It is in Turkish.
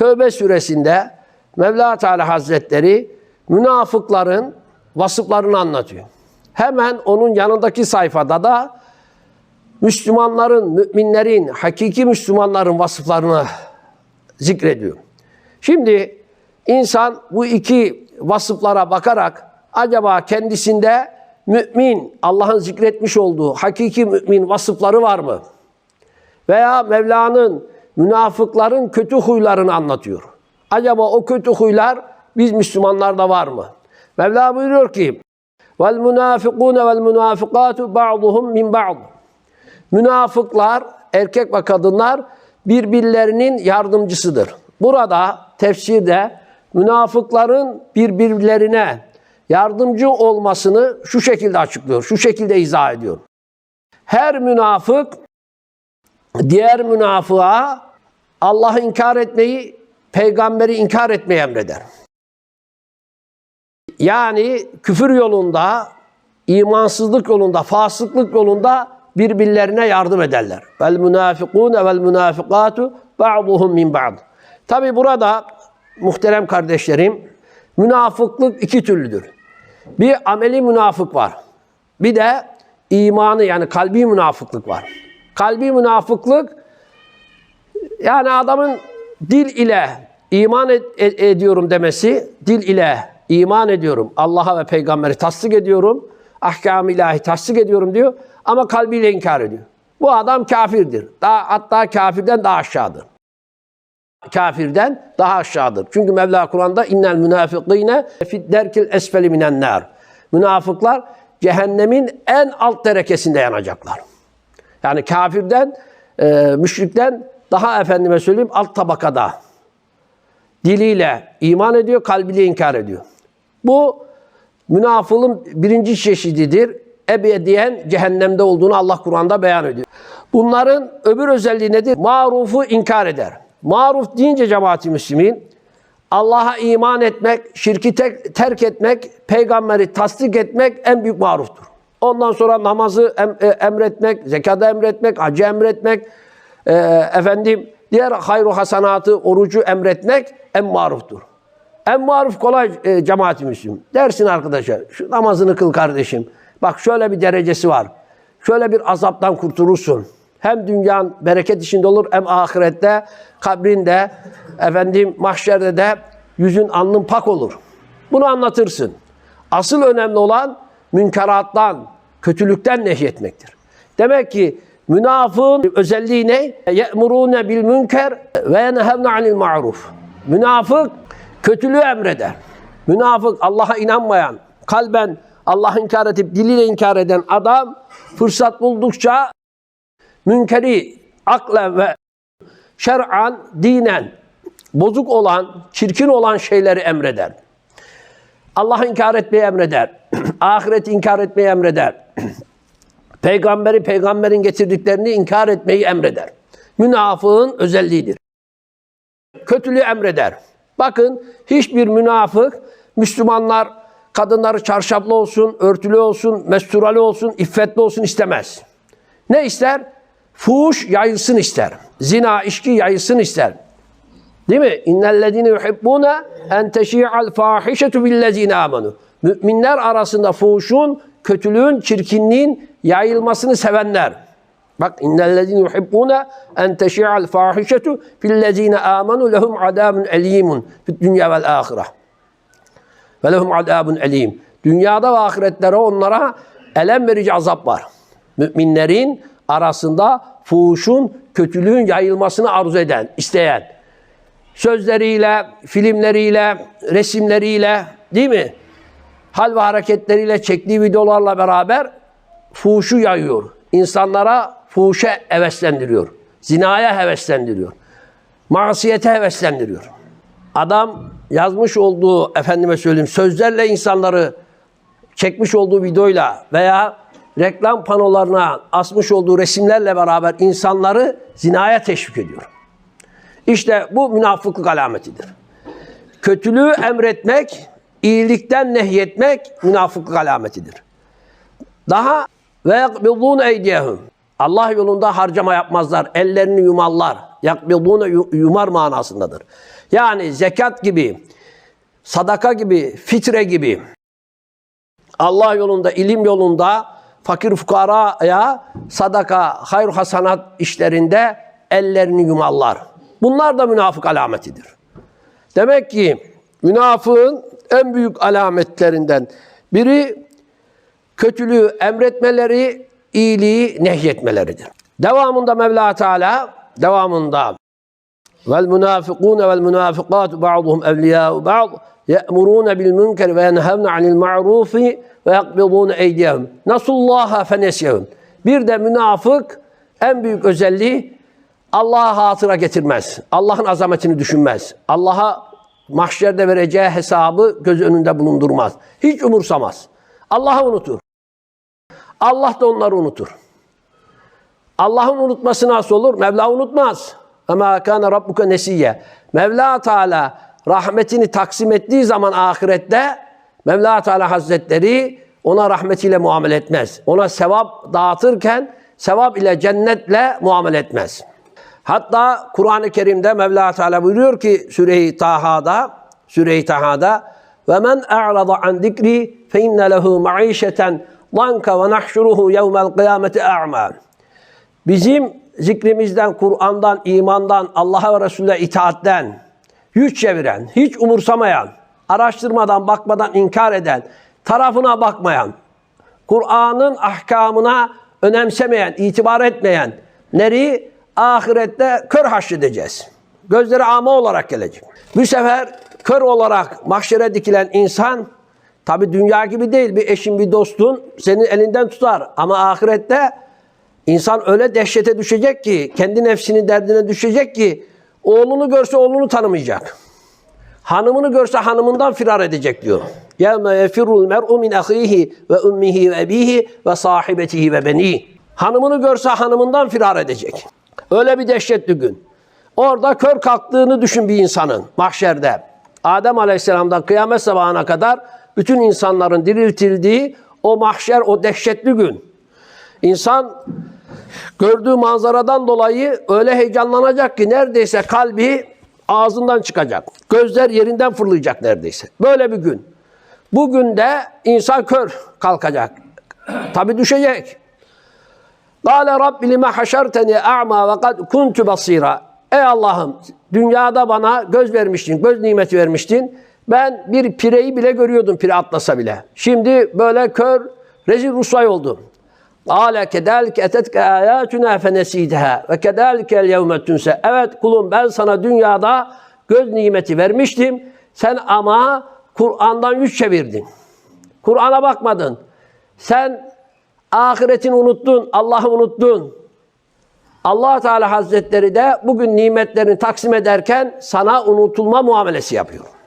Tövbe suresinde Mevla Teala Hazretleri münafıkların vasıflarını anlatıyor. Hemen onun yanındaki sayfada da Müslümanların, müminlerin, hakiki Müslümanların vasıflarını zikrediyor. Şimdi insan bu iki vasıflara bakarak acaba kendisinde mümin, Allah'ın zikretmiş olduğu hakiki mümin vasıfları var mı? Veya Mevla'nın münafıkların kötü huylarını anlatıyor. Acaba o kötü huylar biz Müslümanlarda var mı? Mevla buyuruyor ki: "Vel münafikune vel münafikatu ba'duhum min ba'd." Münafıklar, erkek ve kadınlar birbirlerinin yardımcısıdır. Burada tefsirde münafıkların birbirlerine yardımcı olmasını şu şekilde açıklıyor, şu şekilde izah ediyor. Her münafık diğer münafığa Allah'ı inkar etmeyi, peygamberi inkar etmeyi emreder. Yani küfür yolunda, imansızlık yolunda, fasıklık yolunda birbirlerine yardım ederler. Vel münafikun vel münafikatu ba'duhum min ba'd. Tabi burada muhterem kardeşlerim, münafıklık iki türlüdür. Bir ameli münafık var. Bir de imanı yani kalbi münafıklık var. Kalbi münafıklık yani adamın dil ile iman ed- ed- ediyorum demesi, dil ile iman ediyorum, Allah'a ve peygamberi tasdik ediyorum, ahkam-ı ilahi tasdik ediyorum diyor ama kalbiyle inkar ediyor. Bu adam kafirdir. Daha, hatta kafirden daha aşağıdır. Kafirden daha aşağıdır. Çünkü Mevla Kur'an'da innel münafikine fid derkil esfeli minen. Münafıklar cehennemin en alt derekesinde yanacaklar. Yani kafirden, e, müşrikten daha efendime söyleyeyim alt tabakada. Diliyle iman ediyor, kalbiyle inkar ediyor. Bu münafığın birinci çeşididir. Ebediyen cehennemde olduğunu Allah Kur'an'da beyan ediyor. Bunların öbür özelliği nedir? Marufu inkar eder. Maruf deyince cemaati müslimin Allah'a iman etmek, şirki tek- terk etmek, peygamberi tasdik etmek en büyük maruftur. Ondan sonra namazı em- e, emretmek, zekatı emretmek, hacı emretmek, e, efendim diğer hayru hasanatı, orucu emretmek en maruftur. En maruf kolay e, cemaat-i müslim. Dersin arkadaşa, şu namazını kıl kardeşim. Bak şöyle bir derecesi var. Şöyle bir azaptan kurtulursun. Hem dünyanın bereket içinde olur hem ahirette, kabrinde, efendim mahşerde de yüzün alnın pak olur. Bunu anlatırsın. Asıl önemli olan münkerattan, kötülükten nehyetmektir. Demek ki münafığın özelliği ne? Ye'murûne bil münker ve yenhevne anil ma'ruf. Münafık kötülüğü emreder. Münafık Allah'a inanmayan, kalben Allah'ı inkar edip diliyle inkar eden adam fırsat buldukça münkeri aklen ve şer'an, dinen bozuk olan, çirkin olan şeyleri emreder. Allah'ı inkar etmeyi emreder. Ahireti inkar etmeyi emreder. Peygamberi, peygamberin getirdiklerini inkar etmeyi emreder. Münafığın özelliğidir. Kötülüğü emreder. Bakın hiçbir münafık Müslümanlar kadınları çarşaflı olsun, örtülü olsun, mesturali olsun, iffetli olsun istemez. Ne ister? Fuhuş yayılsın ister. Zina, içki yayılsın ister. Değil mi? İnnellezine yuhibbune en teşi'al fahişetu billezine amenu. Müminler arasında fuhuşun, kötülüğün, çirkinliğin yayılmasını sevenler. Bak innellezine yuhibbune en teşi'al fahişetu billezine amenu lehum adabun elimun fid dünya vel ahire. Ve lehum adabun elim. Dünyada ve ahiretlere onlara elem verici azap var. Müminlerin arasında fuhuşun, kötülüğün yayılmasını arzu eden, isteyen, sözleriyle, filmleriyle, resimleriyle, değil mi? Hal ve hareketleriyle çektiği videolarla beraber fuhuşu yayıyor. İnsanlara fuhuşa heveslendiriyor. Zinaya heveslendiriyor. Masiyete heveslendiriyor. Adam yazmış olduğu, efendime söyleyeyim, sözlerle insanları çekmiş olduğu videoyla veya reklam panolarına asmış olduğu resimlerle beraber insanları zinaya teşvik ediyor. İşte bu münafıklık alametidir. Kötülüğü emretmek, iyilikten nehyetmek münafıklık alametidir. Daha ve yakbidun eydiyehum. Allah yolunda harcama yapmazlar. Ellerini yumallar. Yakbidûne yu- yumar manasındadır. Yani zekat gibi, sadaka gibi, fitre gibi, Allah yolunda, ilim yolunda fakir fukaraya sadaka, hayır hasanat işlerinde ellerini yumarlar. Bunlar da münafık alametidir. Demek ki münafığın en büyük alametlerinden biri kötülüğü emretmeleri, iyiliği nehyetmeleridir. Devamında Mevla Teala devamında vel münafikun vel münafikat ba'duhum evliya'u ba'd ye'murun bil münker ve yenhevne anil ma'ruf ve yakbidun eydiyahum. Nasullaha fenesyahum. Bir de münafık en büyük özelliği Allah'a hatıra getirmez. Allah'ın azametini düşünmez. Allah'a mahşerde vereceği hesabı göz önünde bulundurmaz. Hiç umursamaz. Allah'ı unutur. Allah da onları unutur. Allah'ın unutması nasıl olur? Mevla unutmaz. Ama kana rabbuka nesiye. Mevla Teala rahmetini taksim ettiği zaman ahirette Mevla Teala Hazretleri ona rahmetiyle muamele etmez. Ona sevap dağıtırken sevap ile cennetle muamele etmez. Hatta Kur'an-ı Kerim'de Mevla Teala buyuruyor ki Süre-i Taha'da Süre-i Taha'da ve men a'rada an zikri fe inne lehu ma'işeten danka ve nahşuruhu yevmel kıyameti a'ma. Bizim zikrimizden, Kur'an'dan, imandan, Allah'a ve Resulüne itaatten yüz çeviren, hiç umursamayan, araştırmadan, bakmadan inkar eden, tarafına bakmayan, Kur'an'ın ahkamına önemsemeyen, itibar etmeyenleri ahirette kör haşredeceğiz. Gözleri ama olarak gelecek. Bu sefer kör olarak mahşere dikilen insan tabi dünya gibi değil bir eşin bir dostun senin elinden tutar ama ahirette insan öyle dehşete düşecek ki kendi nefsinin derdine düşecek ki oğlunu görse oğlunu tanımayacak. Hanımını görse hanımından firar edecek diyor. Ahihi ve ummihi ve ebihi ve sahibetihi ve beni. Hanımını görse hanımından firar edecek. Öyle bir dehşetli gün. Orada kör kalktığını düşün bir insanın mahşerde. Adem Aleyhisselam'dan kıyamet sabahına kadar bütün insanların diriltildiği o mahşer, o dehşetli gün. İnsan gördüğü manzaradan dolayı öyle heyecanlanacak ki neredeyse kalbi ağzından çıkacak. Gözler yerinden fırlayacak neredeyse. Böyle bir gün. Bugün de insan kör kalkacak. Tabi düşecek. Kale Rabbi lime haşerteni a'ma ve kad kuntu basira. Ey Allah'ım dünyada bana göz vermiştin, göz nimeti vermiştin. Ben bir pireyi bile görüyordum pire atlasa bile. Şimdi böyle kör, rezil rusvay oldum. Kale kedalike etetke ayatuna fenesidha ve kedalike el yevme tunse. Evet kulum ben sana dünyada göz nimeti vermiştim. Sen ama Kur'an'dan yüz çevirdin. Kur'an'a bakmadın. Sen ahiretini unuttun, Allah'ı unuttun. allah Teala Hazretleri de bugün nimetlerini taksim ederken sana unutulma muamelesi yapıyor.